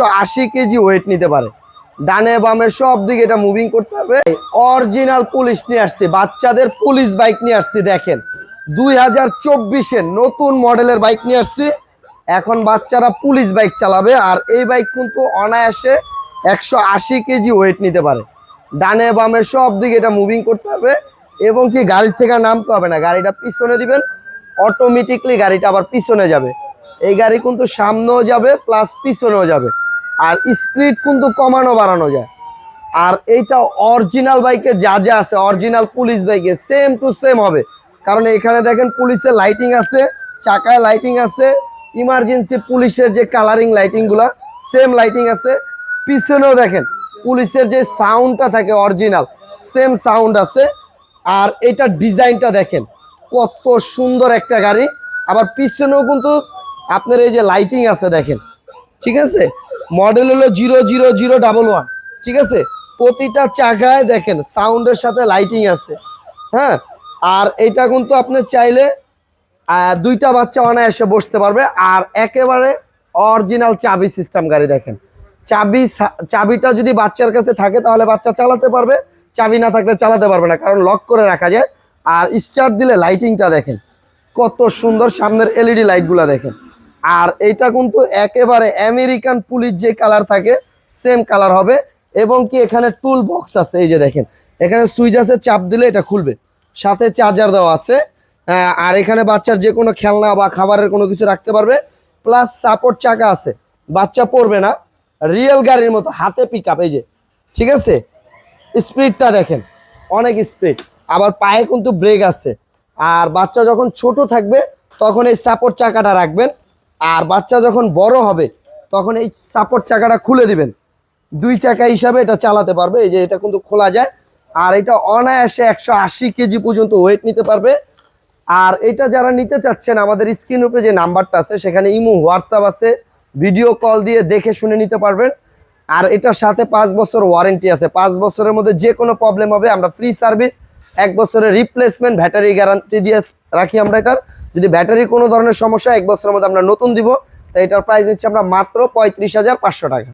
একশো আশি KG wait নিতে পারে। ডানে বামে সব দিকে এটা মুভিং করতে হবে। অরিজিনাল পুলিশ নিয়ে আসছি, বাচ্চাদের পুলিশ বাইক নিয়ে আসছি, দেখেন। দুই হাজার চব্বিশের নতুন মডেলের বাইক নিয়ে আসছি। এখন বাচ্চারা পুলিশ বাইক চালাবে আর এই বাইক কিন্তু অনায়াসে একশো আশি কেজি ওয়েট নিতে পারে। ডানে বামে সব দিকে এটা মুভিং করতে হবে এবং কি গাড়ির থেকে নামতে হবে না, গাড়িটা পিছনে দিবেন। অটোমেটিকলি গাড়িটা আবার পিছনে যাবে। এই গাড়ি কিন্তু সামনেও যাবে প্লাস পিছনেও যাবে। আর স্পিড কিন্তু কমানো বাড়ানো যায়। আর এইটা অরিজিনাল বাইকে যা যা আছে, অরিজিনাল পুলিশ বাইকে সেম টু সেম হবে। কারণ এখানে দেখেন পুলিশের লাইটিং আছে, চাকায় লাইটিং আছে ইমার্জেন্সি পুলিশের যে কালারিং লাইটিংগুলা সেম লাইটিং আছে। পিছনেও দেখেন, পুলিশের যে সাউন্ডটা থাকে অরিজিনাল সেম সাউন্ড আছে। আর এটার ডিজাইনটা দেখেন, কত সুন্দর একটা গাড়ি। আবার পিছনেও কিন্তু আপনার এই যে লাইটিং আছে দেখেন, ঠিক আছে? মডেল হলো zero zero zero double one, ঠিক আছে? প্রতিটা চাকায় দেখেন সাউন্ডের সাথে লাইটিং আছে হ্যাঁ? আর এটা কিন্তু আপনি চাইলে দুইটা বাচ্চা অনায়াসে বসতে পারবে, আর একেবারে অরিজিনাল চাবি সিস্টেম গাড়ি দেখেন। চাবি চাবিটা যদি বাচ্চার কাছে থাকে, তাহলে বাচ্চা চালাতে পারবে, চাবি না থাকলে চালাতে পারবে না, কারণ লক করে রাখা যায়। আর স্টার্ট দিলে লাইটিংটা দেখেন, কত সুন্দর সামনের এলইডি লাইটগুলো দেখেন। আর এইটা কিন্তু একেবারে আমেরিকান পুলিশ যে কালার থাকে, সেম কালার হবে। এবং কি এখানে টুল বক্স আছে, এই যে দেখেন। এখানে সুইচ আছে, চাপ দিলে এটা খুলবে। সাথে চার্জার দেওয়া আছে। আর এখানে বাচ্চার যে কোনো খেলনা বা খাবারের কোনো কিছু রাখতে পারবে। প্লাস সাপোর্ট চাকা আছে। বাচ্চা পড়বে না। রিয়েল গাড়ির মতো, হাতে পিক আপ এই যে। ঠিক আছে? স্পিডটা দেখেন। অনেক স্পিড আবার পায়ে কিন্তু ব্রেক আছে। আর বাচ্চা যখন ছোট থাকবে, তখন এই সাপোর্ট চাকাটা রাখবেন। আর বাচ্চা যখন বড় হবে, তখন এই সাপোর্ট চাকাটা খুলে দিবেন। দুই চাকা হিসাবে এটা চালাতে পারবে, এই যে এটা কিন্তু খোলা যায়। আর এটা অনায়াসে একশো আশি কেজি পর্যন্ত ওয়েট নিতে পারবে। আর এটা যারা নিতে চাচ্ছেন, আমাদের স্ক্রিন উপরে যে নাম্বারটা আছে, সেখানে ইমো, হোয়াটসঅ্যাপ আছে। ভিডিও কল দিয়ে দেখে শুনে নিতে পারবেন। আর এটার সাথে পাঁচ বছর ওয়ারেন্টি আছে। পাঁচ বছরের মধ্যে যে কোনো প্রবলেম হবে, আমরা ফ্রি সার্ভিস এক বছরের রিপ্লেসমেন্ট ব্যাটারি গ্যারান্টি দিয়ে রাখি আমরা এটার। যদি ব্যাটারি কোনো ধরনের সমস্যা এক বছরের মধ্যে আমরা নতুন দিব। তাই এটার প্রাইস হচ্ছে আমরা মাত্র পঁয়ত্রিশ হাজার পাঁচশো টাকা।